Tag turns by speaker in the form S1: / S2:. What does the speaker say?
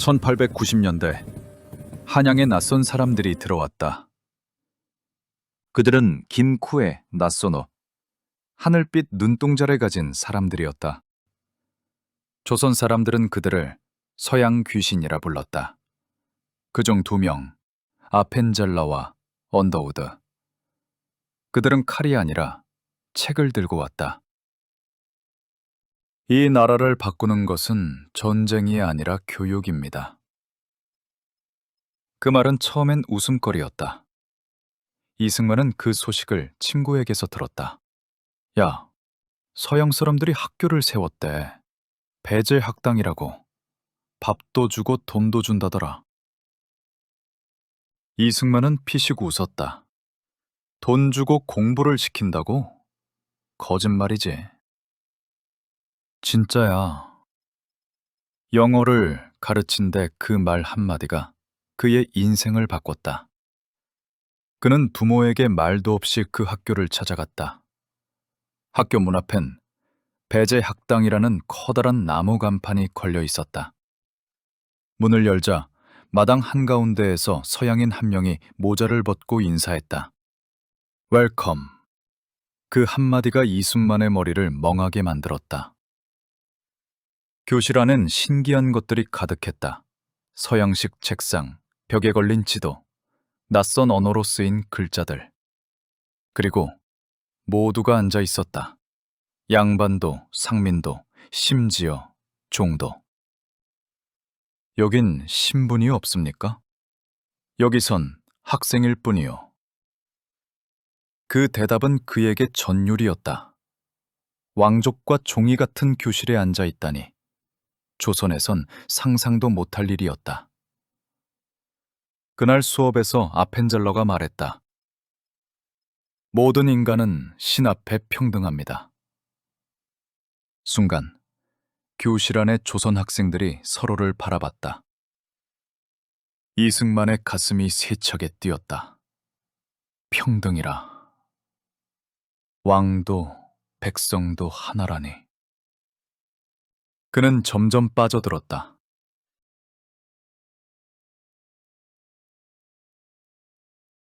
S1: 1890년대 한양에 낯선 사람들이 들어왔다. 그들은 긴 코에 낯선 옷, 하늘빛 눈동자를 가진 사람들이었다. 조선 사람들은 그들을 서양 귀신이라 불렀다. 그중 두 명, 아펜젤라와 언더우드. 그들은 칼이 아니라 책을 들고 왔다. 이 나라를 바꾸는 것은 전쟁이 아니라 교육입니다. 그 말은 처음엔 웃음거리였다. 이승만은 그 소식을 친구에게서 들었다. 야, 서양 사람들이 학교를 세웠대. 배제 학당이라고. 밥도 주고 돈도 준다더라. 이승만은 피식 웃었다. 돈 주고 공부를 시킨다고? 거짓말이지. 진짜야. 영어를 가르친데 그 말 한마디가 그의 인생을 바꿨다. 그는 부모에게 말도 없이 그 학교를 찾아갔다. 학교 문 앞엔 배제 학당이라는 커다란 나무 간판이 걸려 있었다. 문을 열자 마당 한가운데에서 서양인 한 명이 모자를 벗고 인사했다. 웰컴. 그 한마디가 이순만의 머리를 멍하게 만들었다. 교실 안엔 신기한 것들이 가득했다. 서양식 책상, 벽에 걸린 지도, 낯선 언어로 쓰인 글자들. 그리고 모두가 앉아 있었다. 양반도, 상민도, 심지어 종도. 여긴 신분이 없습니까? 여기선 학생일 뿐이요. 그 대답은 그에게 전율이었다. 왕족과 종이 같은 교실에 앉아 있다니. 조선에선 상상도 못할 일이었다. 그날 수업에서 아펜젤러가 말했다. 모든 인간은 신 앞에 평등합니다. 순간 교실 안의 조선 학생들이 서로를 바라봤다. 이승만의 가슴이 세차게 뛰었다. 평등이라. 왕도 백성도 하나라니. 그는 점점 빠져들었다.